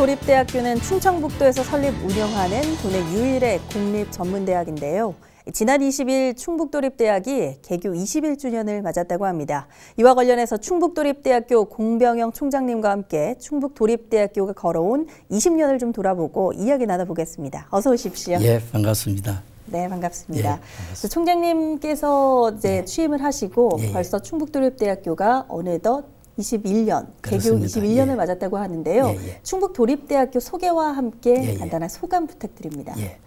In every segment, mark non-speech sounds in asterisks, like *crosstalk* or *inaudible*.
충북도립대학교는 충청북도에서 설립 운영하는 도내 유일의 공립 전문대학인데요. 지난 20일 충북도립대학이 개교 21주년을 맞았다고 합니다. 이와 관련해서 충북도립대학교 공병영 총장님과 함께 충북도립대학교가 걸어온 20년을 좀 돌아보고 이야기 나눠보겠습니다. 어서 오십시오. 예, 반갑습니다. 네, 반갑습니다. 예, 반갑습니다. 총장님께서 이제 취임을 하시고 예, 예. 벌써 충북도립대학교가 어느덧 21년, 개교 그렇습니다. 21년을 예. 맞았다고 하는데요. 예, 예. 충북 도립대학교 소개와 함께 예, 예. 간단한 소감 부탁드립니다. 예.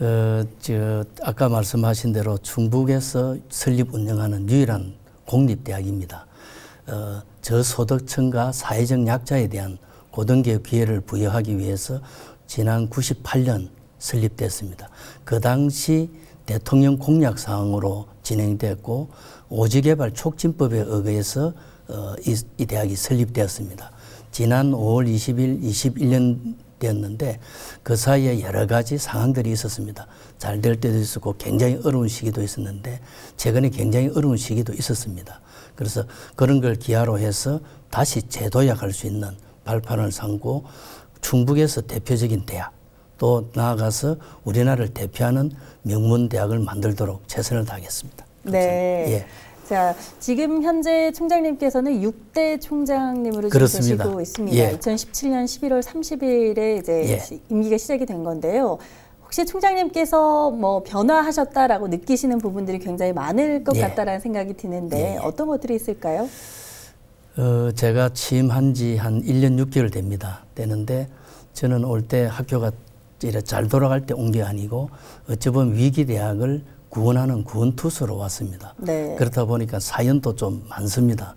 어, 저 아까 말씀하신 대로 충북에서 설립 운영하는 유일한 공립대학입니다. 어, 저소득층과 사회적 약자에 대한 고등교육 기회를 부여하기 위해서 지난 98년 설립됐습니다. 그 당시 대통령 공약 사항으로 진행됐고 오지개발 촉진법에 의해서 어, 이, 이 대학이 설립되었습니다. 지난 5월 20일 21년 되었는데 그 사이에 여러 가지 상황들이 있었습니다. 잘 될 때도 있었고 굉장히 어려운 시기도 있었는데 최근에 굉장히 어려운 시기도 있었습니다. 그래서 그런 걸 기하로 해서 다시 재도약할 수 있는 발판을 삼고 충북에서 대표적인 대학 또 나아가서 우리나라를 대표하는 명문 대학을 만들도록 최선을 다하겠습니다. 네. 예. 자, 지금 현재 총장님께서는 6대 총장님으로. 계시고 있습니다. 예. 2017년 11월 30일에 이제 예. 시- 임기가 시작이 된 건데요. 혹시 총장님께서 뭐 변화하셨다라고 느끼시는 부분들이 굉장히 많을 것 예. 같다라는 생각이 드는데 예, 예. 어떤 것들이 있을까요? 어, 제가 취임한 지 한 1년 6개월 됩니다. 되는데 저는 올 때 학교가 이래 잘 돌아갈 때 온 게 아니고 어찌 보면 위기 대학을 구원하는 구원투수로 왔습니다. 네. 그렇다 보니까 사연도 좀 많습니다.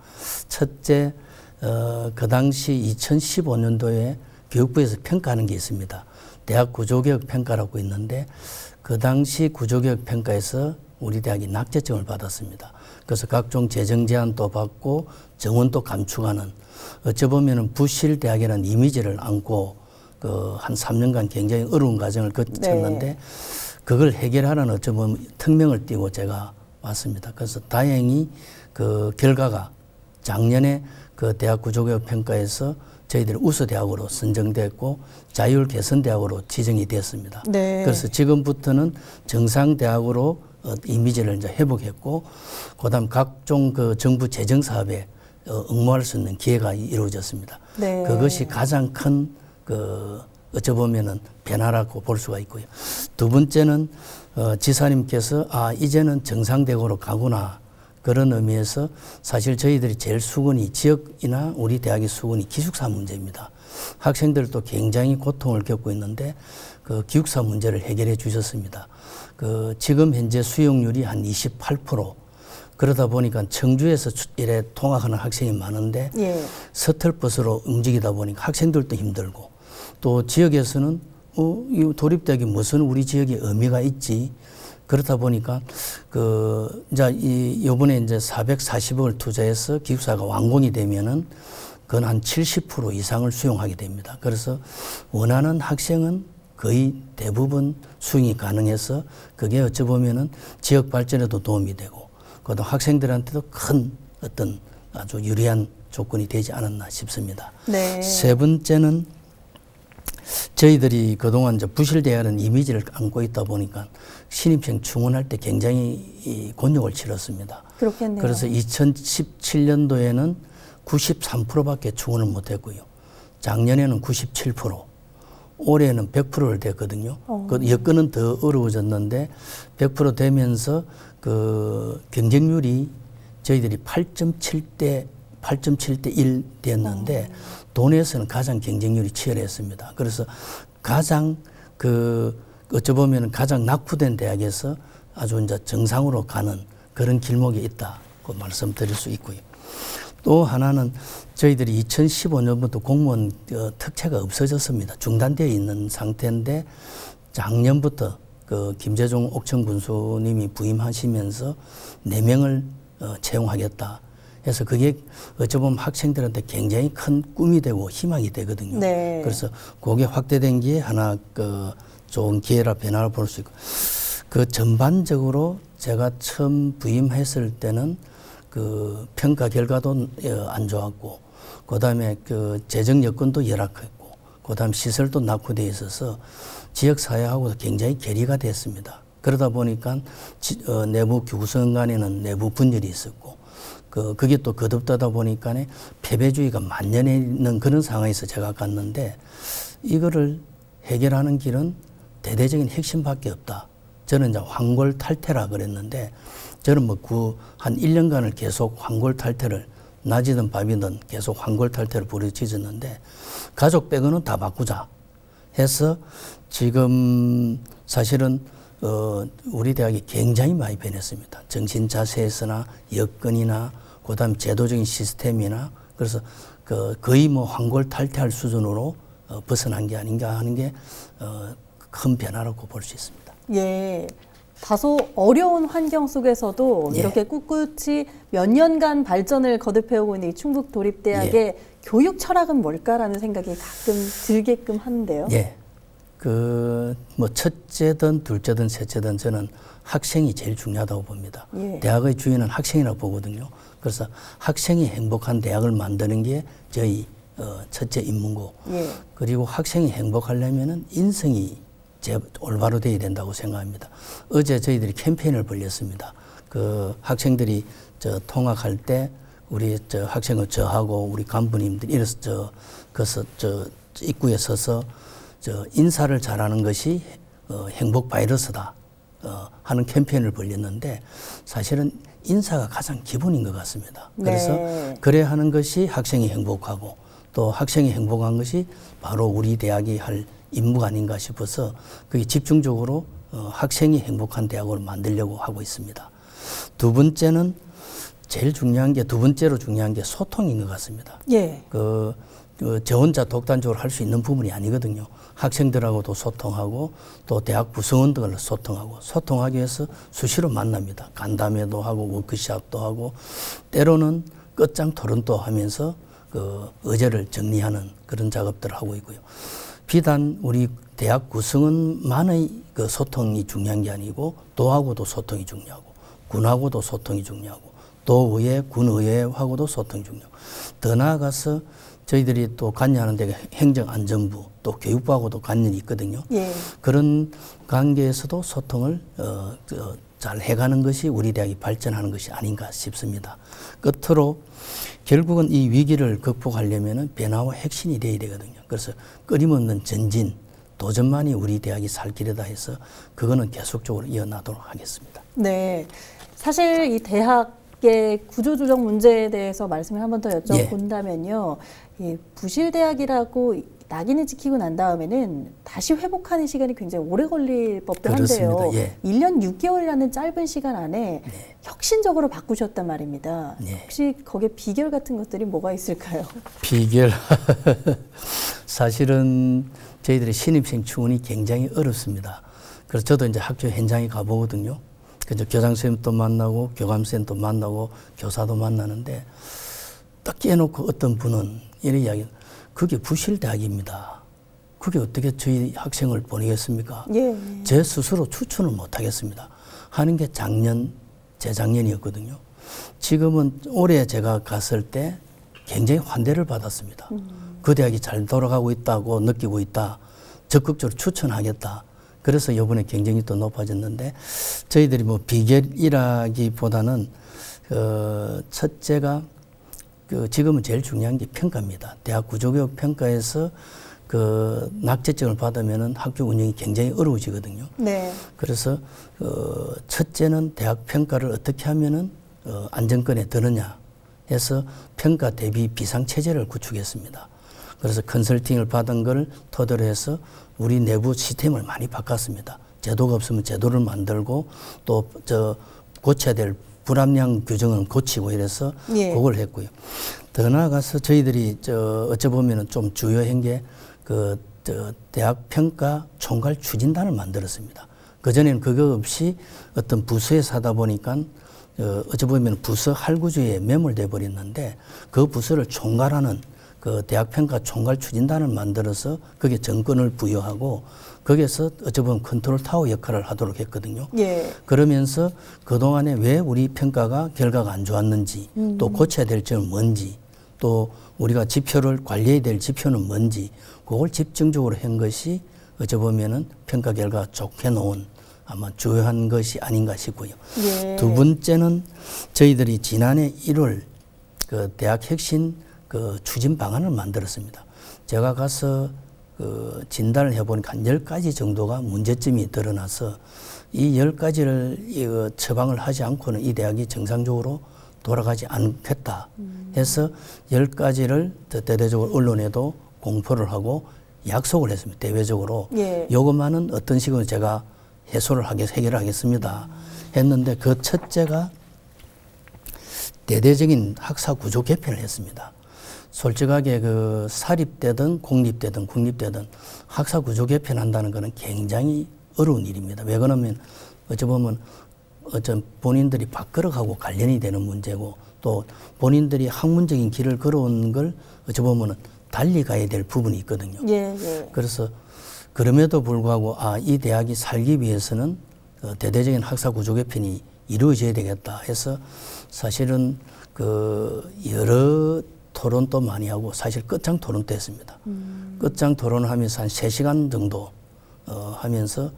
첫째, 어, 그 당시 2015년도에 교육부에서 평가하는 게 있습니다. 대학 구조개혁 평가라고 있는데 그 당시 구조개혁 평가에서 우리 대학이 낙제점을 받았습니다. 그래서 각종 재정 제한도 받고 정원도 감축하는 어찌 보면은 부실 대학이라는 이미지를 안고 그 한 3년간 굉장히 어려운 과정을 거쳤는데 네. 그걸 해결하라는 어쩌면 특명을 띄고 제가 왔습니다. 그래서 다행히 그 결과가 작년에 그 대학 구조개혁 평가에서 저희들이 우수 대학으로 선정됐고 자율 개선 대학으로 지정이 되었습니다. 네. 그래서 지금부터는 정상 대학으로 어, 이미지를 이제 회복했고 그다음 각종 그 정부 재정 사업에 어, 응모할 수 있는 기회가 이루어졌습니다. 네. 그것이 가장 큰그 어찌 보면은 변화라고 볼 수가 있고요. 두 번째는 어, 지사님께서 아 이제는 정상대고로 가구나 그런 의미에서 사실 저희들이 제일 수건이 지역이나 우리 대학의 수건이 기숙사 문제입니다. 학생들도 굉장히 고통을 겪고 있는데 그 기숙사 문제를 해결해 주셨습니다. 그 지금 현재 수용률이 한 28%. 그러다 보니까 청주에서 주- 이래 통학하는 학생이 많은데 예. 서틀 버스로 움직이다 보니까 학생들도 힘들고 또 지역에서는 어, 이 도립대학이 무슨 우리 지역에 의미가 있지 그렇다 보니까 그 이제 이 요번에 이제 440억을 투자해서 기숙사가 완공이 되면은 그건 한 70% 이상을 수용하게 됩니다. 그래서 원하는 학생은 거의 대부분 수용이 가능해서 그게 어찌 보면은 지역 발전에도 도움이 되고 그다음 학생들한테도 큰 어떤 아주 유리한 조건이 되지 않았나 싶습니다. 네. 세 번째는 저희들이 그동안 이제 부실대학은 이미지를 안고 있다 보니까 신입생 충원할 때 굉장히 이 곤욕을 치렀습니다. 그렇겠네요. 그래서 2017년도에는 93%밖에 충원을 못했고요. 작년에는 97%, 올해는 100%를 됐거든요. 어. 그 여건은 더 어려워졌는데 100% 되면서 그 경쟁률이 저희들이 8.7대 8.7대 1 됐는데 도내에서는 가장 경쟁률이 치열했습니다. 그래서 가장 그 어찌 보면 가장 낙후된 대학에서 아주 이제 정상으로 가는 그런 길목에 있다고 말씀드릴 수 있고요. 또 하나는 저희들이 2015년부터 공무원 어, 특채가 없어졌습니다. 중단되어 있는 상태인데 작년부터 그 김재종 옥천 군수님이 부임하시면서 네 명을 어, 채용하겠다. 해서 그게 어찌 보면 학생들한테 굉장히 큰 꿈이 되고 희망이 되거든요. 네. 그래서 그게 확대된 게 하나 그 좋은 기회라 변화를 볼 수 있고 그 전반적으로 제가 처음 부임했을 때는 그 평가 결과도 어, 안 좋았고 그다음에 그 재정 여건도 열악했고 그다음 시설도 낙후되어 있어서 지역 사회하고 굉장히 괴리가 됐습니다. 그러다 보니까 지- 어, 내부 구성 간에는 내부 분열이 있었고 그 그게 또 거듭되다 보니까 패배주의가 만연해 있는 그런 상황에서 제가 갔는데 이거를 해결하는 길은 대대적인 핵심밖에 없다. 저는 이제 황골 탈퇴라 그랬는데 저는 뭐 그 한 1년간을 계속 황골 탈퇴를 낮이든 밤이든 계속 황골 탈퇴를 부르짖었는데 가족 빼고는 다 바꾸자 해서 지금 사실은 어 우리 대학이 굉장히 많이 변했습니다. 정신 자세에서나 여건이나 그다음 제도적인 시스템이나 그래서 그 거의 뭐 황골 탈퇴할 수준으로 어 벗어난 게 아닌가 하는 게어큰 변화라고 볼 수 있습니다. 예. 다소 어려운 환경 속에서도 예. 이렇게 꿋꿋이 몇 년간 발전을 거듭해오고 있는 이 충북 도립대학의 예. 교육 철학은 뭘까라는 생각이 가끔 들게끔 하는데요. 예. 그, 뭐, 첫째든 둘째든 셋째든 저는 학생이 제일 중요하다고 봅니다. 예. 대학의 주인은 학생이라고 보거든요. 그래서 학생이 행복한 대학을 만드는 게 저희 어, 첫째 임무고 예. 그리고 학생이 행복하려면은 인성이 제 올바로 돼야 된다고 생각합니다. 어제 저희들이 캠페인을 벌렸습니다. 그 학생들이 저 통학할 때 우리 저 학생을 저하고 우리 간부님들이 이래서 저 그래서 저 입구에 서서 저 인사를 잘하는 것이 어, 행복 바이러스다 어, 하는 캠페인을 벌렸는데 사실은 인사가 가장 기본인 것 같습니다. 그래서 네. 그래야 하는 것이 학생이 행복하고 또 학생이 행복한 것이 바로 우리 대학이 할 임무가 아닌가 싶어서 그게 집중적으로 어, 학생이 행복한 대학으로 만들려고 하고 있습니다. 두 번째는 제일 중요한 게 두 번째로 중요한 게 소통인 것 같습니다. 예. 그, 그, 저 혼자 독단적으로 할 수 있는 부분이 아니거든요. 학생들하고도 소통하고 또 대학 구성원들과 소통하고 소통하기 위해서 수시로 만납니다. 간담회도 하고 워크샵도 하고 때로는 끝장 토론도 하면서 그 의제를 정리하는 그런 작업들을 하고 있고요. 비단 우리 대학 구성원만의 그 소통이 중요한 게 아니고 도하고도 소통이 중요하고 군하고도 소통이 중요하고 도의회, 군의회하고도 소통이 중요하고 더 나아가서 저희들이 또 관여하는 데가 행정안전부 또 교육부하고도 관련이 있거든요. 예. 그런 관계에서도 소통을 어, 어, 잘 해가는 것이 우리 대학이 발전하는 것이 아닌가 싶습니다. 끝으로 결국은 이 위기를 극복하려면 변화와 혁신이 돼야 되거든요. 그래서 끊임없는 전진, 도전만이 우리 대학이 살 길이다 해서 그거는 계속적으로 이어나도록 하겠습니다. 네. 사실 이 대학 의 구조조정 문제에 대해서 말씀을 한 번더 예. 여쭤본다면요. 이 부실대학이라고 낙인을 찍히고 난 다음에는 다시 회복하는 시간이 굉장히 오래 걸릴 법도 한데요. 그렇습니다. 예. 1년 6개월이라는 짧은 시간 안에 혁신적으로 바꾸셨단 말입니다. 네. 혹시 거기에 비결 같은 것들이 뭐가 있을까요? 비결 *laughs* 사실은 저희들이 신입생 지원이 굉장히 어렵습니다. 그래서 저도 이제 학교 현장에 가보거든요. 그래서 교장 선생님도 만나고 교감 선생님도 만나고 교사도 만나는데 딱 깨놓고 어떤 분은 이런 이야기 그게 부실대학입니다. 그게 어떻게 저희 학생을 보내겠습니까? 예. 제 스스로 추천을 못 하겠습니다. 하는 게 작년, 재작년이었거든요. 지금은 올해 제가 갔을 때 굉장히 환대를 받았습니다. 그 대학이 잘 돌아가고 있다고 느끼고 있다. 적극적으로 추천하겠다. 그래서 이번에 경쟁이 또 높아졌는데 저희들이 뭐 비결이라기보다는 어, 첫째가 그 지금은 제일 중요한 게 평가입니다. 대학 구조교육 평가에서 그 낙제점을 받으면은 학교 운영이 굉장히 어려워지거든요. 네. 그래서 어, 첫째는 대학 평가를 어떻게 하면은 어, 안정권에 드느냐 해서 평가 대비 비상 체제를 구축했습니다. 그래서 컨설팅을 받은 걸 토대로 해서 우리 내부 시스템을 많이 바꿨습니다. 제도가 없으면 제도를 만들고 또 저 고쳐야 될 불합리한 규정은 고치고 이래서 예. 그걸 했고요. 더 나아가서 저희들이 저 어찌 보면은 좀 주요한 게그 저 대학 평가 총괄 추진단을 만들었습니다. 그 전에는 그거 없이 어떤 부서에서 하다 보니까 어, 어찌 보면 부서 할구주의에 매몰돼 버렸는데 그 부서를 총괄하는 그 대학 평가 총괄 추진단을 만들어서 거기에 정권을 부여하고 거기에서 어찌 보면 컨트롤 타워 역할을 하도록 했거든요. 예. 그러면서 그동안에 왜 우리 평가가 결과가 안 좋았는지 또 고쳐야 될 점은 뭔지 또 우리가 지표를 관리해야 될 지표는 뭔지 그걸 집중적으로 한 것이 어찌 보면은 평가 결과 좋게 놓은 아마 주요한 것이 아닌가 싶고요. 예. 두 번째는 저희들이 지난해 1월 그 대학 혁신 그 추진 방안을 만들었습니다. 제가 가서 그 진단을 해보니까 한 10가지 정도가 문제점이 드러나서 이 10가지를 이거 처방을 하지 않고는 이 대학이 정상적으로 돌아가지 않겠다 해서 10가지를 대대적으로 언론에도 공포를 하고 약속을 했습니다. 대외적으로. 예. 요것만은 어떤 식으로 제가 해소를 하겠, 해결하겠습니다. 했는데 그 첫째가 대대적인 학사 구조 개편을 했습니다. 솔직하게 그 사립대든 공립대든 국립대든 학사 구조 개편한다는 것은 굉장히 어려운 일입니다. 왜 그러면 어찌 보면 어떤 본인들이 밥그릇하고 관련이 되는 문제고 또 본인들이 학문적인 길을 걸어온 걸 어찌 보면 달리 가야 될 부분이 있거든요. 예, 예. 그래서 그럼에도 불구하고 아, 이 대학이 살기 위해서는 어, 대대적인 학사 구조 개편이 이루어져야 되겠다 해서 사실은 그 여러 토론도 많이 하고 사실 끝장 토론도 했습니다. 끝장 토론을 하면서 한 세시간 정도 어, 하면서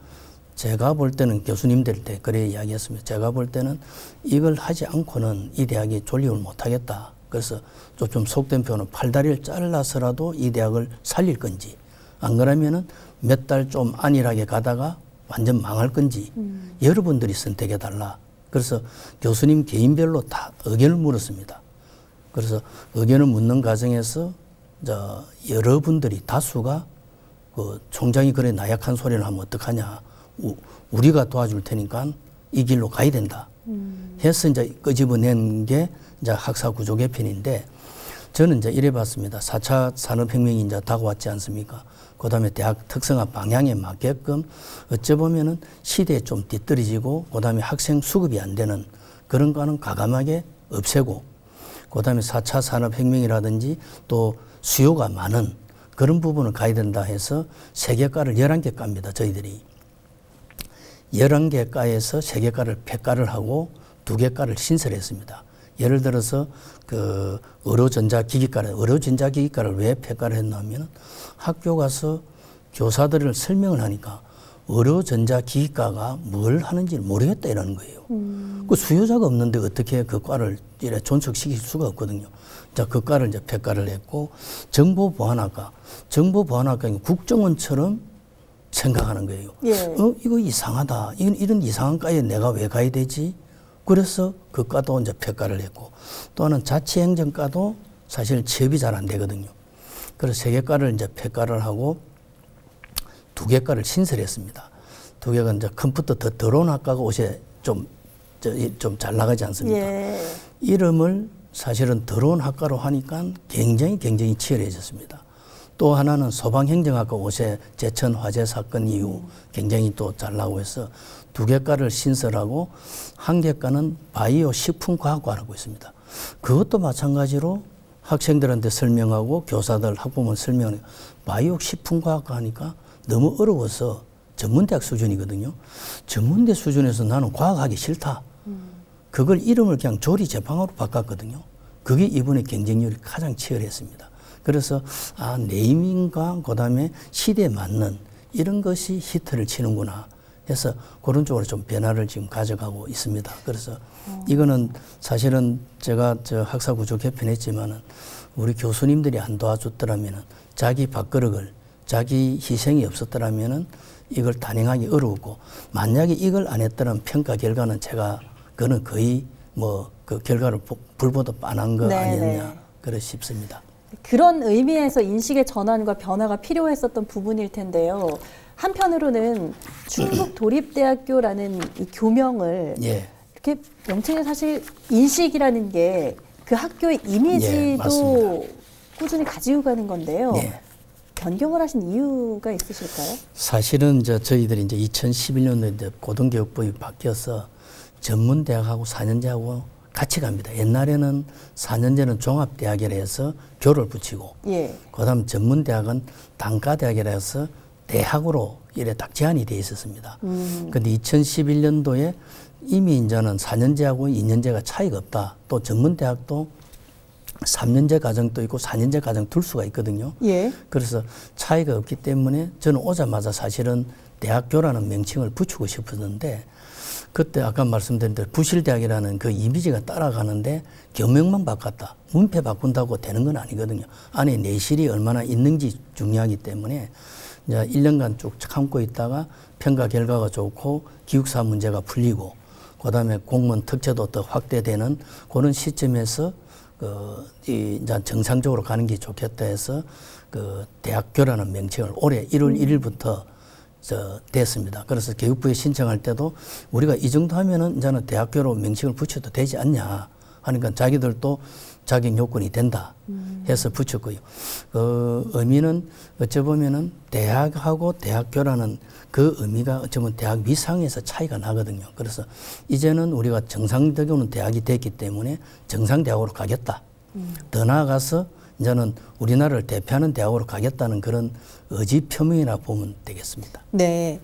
제가 볼 때는 교수님들 때 그래 이야기했습니다. 제가 볼 때는 이걸 하지 않고는 이 대학이 존립을 못 하겠다. 그래서 또좀 속된 표현은 팔다리를 잘라서라도 이 대학을 살릴 건지 안 그러면은 몇 달 좀 안일하게 가다가 완전 망할 건지 여러분들이 선택해 달라. 그래서 교수님 개인별로 다 의견을 물었습니다. 그래서 의견을 묻는 과정에서 저 여러분들이 다수가 그 총장이 그래 나약한 소리를 하면 어떡하냐. 우, 우리가 도와줄 테니까 이 길로 가야 된다. 해서 이제 끄집어낸 게 이제 학사 구조 개편인데 저는 이제 이래 봤습니다. 4차 산업혁명이 이제 다가왔지 않습니까? 그 다음에 대학 특성화 방향에 맞게끔 어찌 보면은 시대에 좀 뒤떨어지고 그 다음에 학생 수급이 안 되는 그런 거는 과감하게 없애고 그 다음에 4차 산업혁명이라든지 또 수요가 많은 그런 부분을 가야 된다 해서 세계과를 11개 깝니다. 저희들이. 11개 과에서 세개과를 폐과를 하고 두개 과를 신설했습니다. 예를 들어서 그 의료전자기기과를 의료전자기기과를 왜 폐과를 했냐면 학교 가서 교사들을 설명을 하니까 의료전자 기기과가 뭘 하는지 를 모르겠다 이러는 거예요. 그 수요자가 없는데 어떻게 그 과를 이래 존속시킬 수가 없거든요. 자, 그 과를 이제 폐과를 했고 정보보안학과, 정보보안학과는 국정원처럼 생각하는 거예요. 예. 어, 이거 이상하다. 이런, 이런 이상한 과에 내가 왜 가야 되지? 그래서 그 과도 이제 폐과를 했고 또 하나는 자치행정과도 사실 취업이 잘 안 되거든요. 그래서 세 개과를 이제 폐과를 하고 두 개과를 신설했습니다. 두 개가 이제 컴퓨터 더 드론 학과가 옷에 좀, 좀 잘 나가지 않습니까? 예. 이름을 사실은 드론 학과로 하니까 굉장히 굉장히 치열해졌습니다. 또 하나는 소방행정학과 옷에 제천 화재 사건 이후 굉장히 또 잘 나오고 해서 두 개과를 신설하고 한 개과는 바이오 식품과학과라고 있습니다. 그것도 마찬가지로 학생들한테 설명하고 교사들 학부모 설명하니까 바이오 식품과학과 하니까 너무 어려워서 전문대학 수준이거든요. 전문대 수준에서 나는 과학하기 싫다. 그걸 이름을 그냥 조리 제빵으로 바꿨거든요. 그게 이번에 경쟁률이 가장 치열했습니다. 그래서 아 네이밍과 그다음에 시대에 맞는 이런 것이 히트를 치는구나 해서 그런 쪽으로 좀 변화를 지금 가져가고 있습니다. 그래서 이거는 사실은 제가 저 학사 구조 개편했지만은 우리 교수님들이 안 도와줬더라면은 자기 밥그릇을 자기 희생이 없었더라면은 이걸 단행하기 어려웠고 만약에 이걸 안 했더라면 평가 결과는 제가 그는 거의 뭐 그 결과를 보- 불보듯 빤한 거 네, 아니었냐 네. 그러 싶습니다. 그런 의미에서 인식의 전환과 변화가 필요했었던 부분일 텐데요. 한편으로는 충북 도립대학교라는 이 교명을 예. 이렇게 명칭에 사실 인식이라는 게 그 학교의 예, 이미지도 맞습니다. 꾸준히 가지고 가는 건데요. 예. 변경을 하신 이유가 있으실까요? 사실은 이제 저희들이 이제 2011년도에 이제 고등교육법이 바뀌어서 전문대학하고 4년제하고 같이 갑니다. 옛날에는 4년제는 종합대학이라 해서 교를 붙이고 예. 그 다음 전문대학은 단과대학이라 해서 대학으로 이래 딱 제한이 돼 있었습니다. 그런데 2011년도에 이미 이제는 4년제하고 2년제가 차이가 없다. 또 전문대학도 삼년제 과정도 있고 사년제 과정 둘 수가 있거든요. 예. 그래서 차이가 없기 때문에 저는 오자마자 사실은 대학교라는 명칭을 붙이고 싶었는데 그때 아까 말씀드린 대로 부실대학이라는 그 이미지가 따라가는데 교명만 바꿨다. 문패 바꾼다고 되는 건 아니거든요. 안에 내실이 얼마나 있는지 중요하기 때문에 이제 1년간 쭉 참고 있다가 평가 결과가 좋고 기숙사 문제가 풀리고 그다음에 공무원 특채도 더 확대되는 그런 시점에서 그, 이, 이제 정상적으로 가는 게 좋겠다 해서 그 대학교라는 명칭을 올해 1월 1일부터 저 됐습니다. 그래서 교육부에 신청할 때도 우리가 이 정도 하면은 이제는 대학교로 명칭을 붙여도 되지 않냐 하니까 자기들도 자격 요건이 된다 해서 붙였고요. 그 의미는 어찌 보면은 대학하고 대학교라는 그 의미가 어쩌면 대학 위상에서 차이가 나거든요. 그래서 이제는 우리가 정상적으로는 대학이 됐기 때문에 정상대학으로 가겠다. 더 나아가서 이제는 우리나라를 대표하는 대학으로 가겠다는 그런 의지 표명이라 보면 되겠습니다. 네.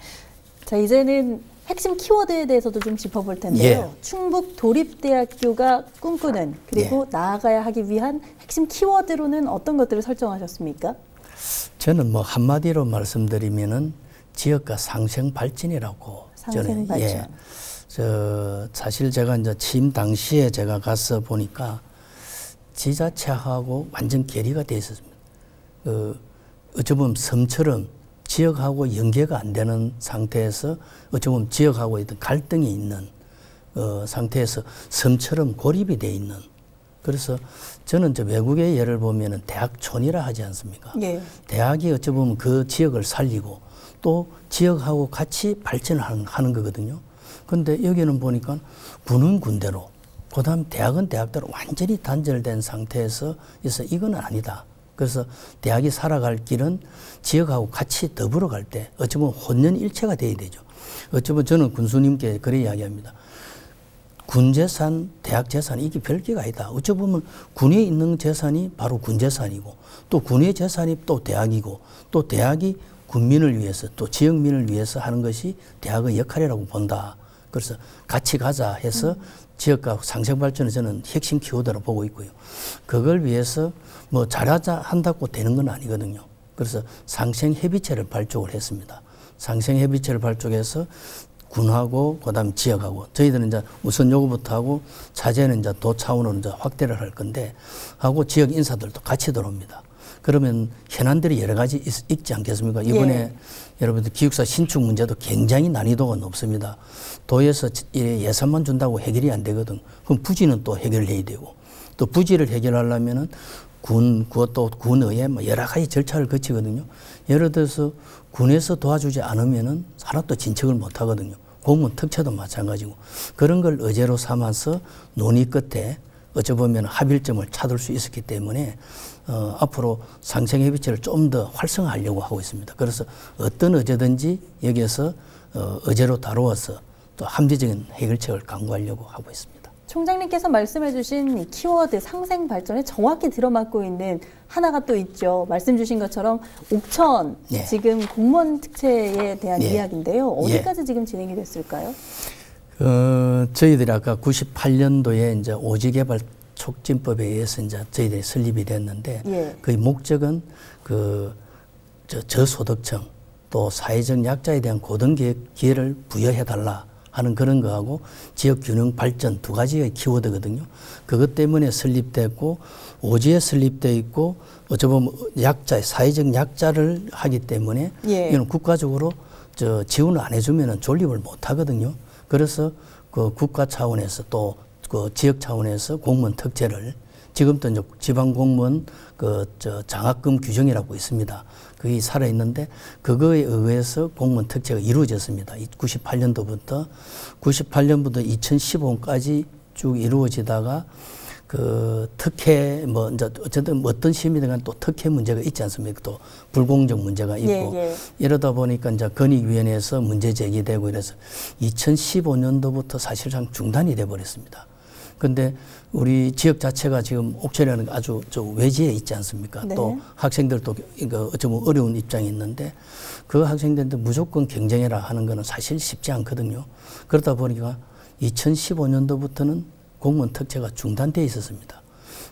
자, 이제는 핵심 키워드에 대해서도 좀 짚어볼 텐데요. 예. 충북 도립대학교가 꿈꾸는 그리고 나아가야 하기 위한 핵심 키워드로는 어떤 것들을 설정하셨습니까? 저는 뭐 한마디로 말씀드리면은 지역과 상생 발전이라고 상생 저는 발전. 예. 저 사실 제가 이제 취임 당시에 제가 가서 보니까 지자체하고 완전 괴리가 돼 있었습니다. 그 어찌 보면 섬처럼 지역하고 연계가 안 되는 상태에서 어찌 보면 지역하고 있던 갈등이 있는 어, 상태에서 섬처럼 고립이 돼 있는 그래서 저는 저 외국의 예를 보면은 대학촌이라 하지 않습니까? 예. 대학이 어찌 보면 그 지역을 살리고 또 지역하고 같이 발전을 하는, 거거든요. 근데 여기는 보니까 군은 군대로, 그 다음 대학은 대학대로 완전히 단절된 상태에서 있어 이건 아니다. 그래서 대학이 살아갈 길은 지역하고 같이 더불어 갈 때 어찌 보면 혼연일체가 돼야 되죠. 어찌 보면 저는 군수님께 그래 이야기합니다. 군 재산, 대학 재산 이게 별개가 아니다. 어찌 보면 군에 있는 재산이 바로 군 재산이고 또 군의 재산이 또 대학이고 또 대학이 군민을 위해서 또 지역민을 위해서 하는 것이 대학의 역할이라고 본다. 그래서 같이 가자 해서 지역과 상생 발전을 저는 핵심 키워드로 보고 있고요. 그걸 위해서 뭐 잘하자 한다고 되는 건 아니거든요. 그래서 상생 협의체를 발족을 했습니다. 상생 협의체를 발족해서 군하고 그다음 지역하고 저희들은 이제 우선 요구부터 하고 차제는 이제 도 차원으로 이제 확대를 할 건데 하고 지역 인사들도 같이 들어옵니다. 그러면 현안들이 여러 가지 있, 있지 않겠습니까? 이번에 예. 여러분들 기숙사 신축 문제도 굉장히 난이도가 높습니다. 도에서 이 예산만 준다고 해결이 안 되거든. 그럼 부지는 또 해결해야 되고 또 부지를 해결하려면은 군, 그것도 군의회 뭐 여러 가지 절차를 거치거든요. 예를 들어서 군에서 도와주지 않으면은 하나도 진척을 못 하거든요. 공무원 특채도 마찬가지고 그런 걸 의제로 삼아서 논의 끝에 어찌 보면 합일점을 찾을 수 있었기 때문에 어, 앞으로 상생협의체를 좀 더 활성화하려고 하고 있습니다. 그래서 어떤 의제든지 여기에서 어, 의제로 다루어서 또 합리적인 해결책을 강구하려고 하고 있습니다. 총장님께서 말씀해주신 이 키워드 상생 발전에 정확히 들어맞고 있는 하나가 또 있죠. 말씀 주신 것처럼 옥천 예. 지금 공무원 특채에 대한 예. 이야기인데요. 어디까지 지금 진행이 됐을까요? 어, 저희들이 아까 98년도에 이제 오지개발 촉진법에 의해서 이제 저희들이 설립이 됐는데 예. 그 목적은 그 저, 저소득층 또 사회적 약자에 대한 고등교육 기회를 부여해 달라 하는 그런 거하고 지역 균형 발전 두 가지의 키워드거든요. 그것 때문에 설립됐고 오지에 설립돼 있고 어쩌면 약자 사회적 약자를 하기 때문에 예. 이건 국가적으로 저 지원을 안 해주면은 존립을 못 하거든요. 그래서 그 국가 차원에서 또 그 지역 차원에서 공무원 특채를 지금도 이제 지방 공무원 그 저 장학금 규정이라고 있습니다. 그게 살아 있는데 그거에 의해서 공무원 특채가 이루어졌습니다. 98년도부터 98년부터 2015년까지 쭉 이루어지다가 그 특혜 뭐 이제 어쨌든 뭐 어떤 시민에 간또 특혜 문제가 있지 않습니까? 또 불공정 문제가 있고 예, 예. 이러다 보니까 이제 건익위원회에서 문제 제기되고 이래서 2015년도부터 사실상 중단이 돼 버렸습니다. 근데 우리 지역 자체가 지금 옥천이라는 아주 저 외지에 있지 않습니까? 네. 또 학생들도 이거 어쩌면 어려운 입장이 있는데 그 학생들한테 무조건 경쟁해라 하는 거는 사실 쉽지 않거든요. 그러다 보니까 2015년도부터는 공무원 특채가 중단돼 있었습니다.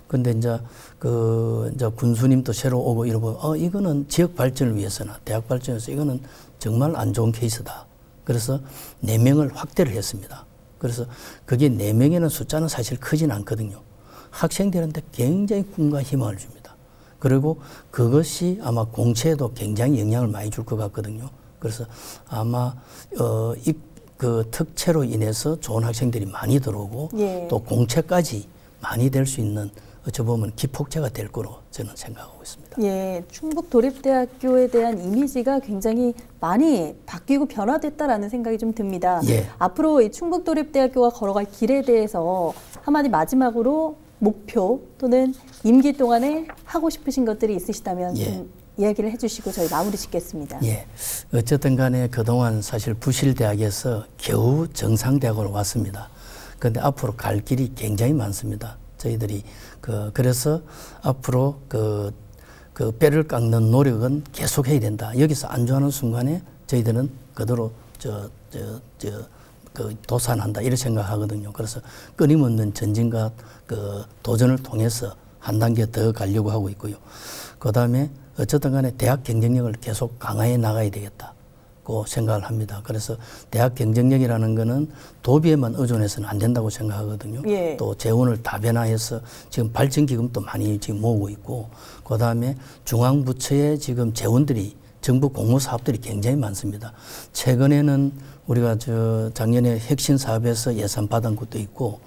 근데 이제 그 이제 군수님도 새로 오고 이러고 어 이거는 지역 발전을 위해서나 대학 발전에서 이거는 정말 안 좋은 케이스다. 그래서 네 명을 확대를 했습니다. 그래서 그게 네 명이라는 숫자는 사실 크진 않거든요. 학생들한테 굉장히 꿈과 희망을 줍니다. 그리고 그것이 아마 공채에도 굉장히 영향을 많이 줄 것 같거든요. 그래서 아마 어, 이, 그 특채로 인해서 좋은 학생들이 많이 들어오고 예. 또 공채까지 많이 될 수 있는 어찌 보면 기폭제가 될 거로 저는 생각하고 있습니다. 예, 충북 도립대학교에 대한 이미지가 굉장히 많이 바뀌고 변화됐다라는 생각이 좀 듭니다. 예. 앞으로 이 충북 도립대학교가 걸어갈 길에 대해서 한마디 마지막으로 목표 또는 임기 동안에 하고 싶으신 것들이 있으시다면 예. 좀 이야기를 해주시고 저희 마무리 짓겠습니다. 예. 어쨌든 간에 그동안 사실 부실대학에서 겨우 정상대학으로 왔습니다. 그런데 앞으로 갈 길이 굉장히 많습니다. 저희들이 그, 그래서 앞으로 그, 그 뼈를 깎는 노력은 계속 해야 된다. 여기서 안주하는 순간에 저희들은 그대로 저, 저, 저, 그 도산한다. 이렇게 생각하거든요. 그래서 끊임없는 전진과 그 도전을 통해서 한 단계 더 가려고 하고 있고요. 그 다음에 어쨌든 간에 대학 경쟁력을 계속 강화해 나가야 되겠다. 고 생각을 합니다. 그래서 대학 경쟁력이라는 거는 도비에만 의존해서는 안 된다고 생각하거든요. 예. 또 재원을 다변화해서 지금 발전 기금도 많이 지금 모으고 있고, 그 다음에 중앙 부처의 지금 재원들이 정부 공모 사업들이 굉장히 많습니다. 최근에는 우리가 저 작년에 혁신 사업에서 예산 받은 것도 있고,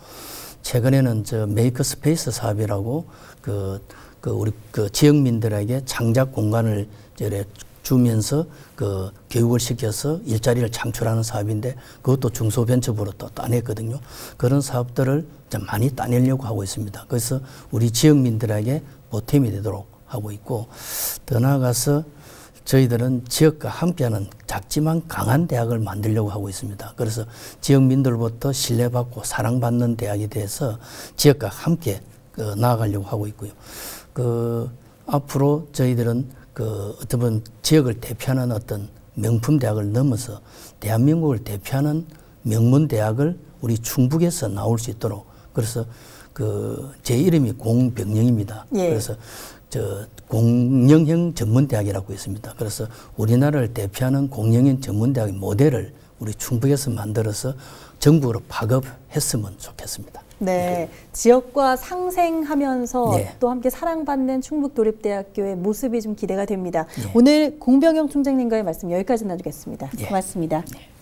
최근에는 저 메이크 스페이스 사업이라고 그, 그 우리 그 지역민들에게 창작 공간을 저래 주면서 그 교육을 시켜서 일자리를 창출하는 사업인데 그것도 중소벤처부로 또 따냈거든요. 그런 사업들을 좀 많이 따내려고 하고 있습니다. 그래서 우리 지역민들에게 보탬이 되도록 하고 있고 더 나아가서 저희들은 지역과 함께하는 작지만 강한 대학을 만들려고 하고 있습니다. 그래서 지역민들부터 신뢰받고 사랑받는 대학이 돼서 지역과 함께 그 나아가려고 하고 있고요. 그 앞으로 저희들은 그 어떤 분 지역을 대표하는 어떤 명품 대학을 넘어서 대한민국을 대표하는 명문 대학을 우리 충북에서 나올 수 있도록 그래서 그 제 이름이 공병영입니다. 예. 그래서 저 공영형 전문대학이라고 있습니다. 그래서 우리나라를 대표하는 공영형 전문대학의 모델을 우리 충북에서 만들어서 전국으로 파급했으면 좋겠습니다. 네, 지역과 상생하면서 네. 또 함께 사랑받는 충북도립대학교의 모습이 좀 기대가 됩니다. 네. 오늘 공병영 총장님과의 말씀 여기까지 나누겠습니다. 네. 고맙습니다. 네.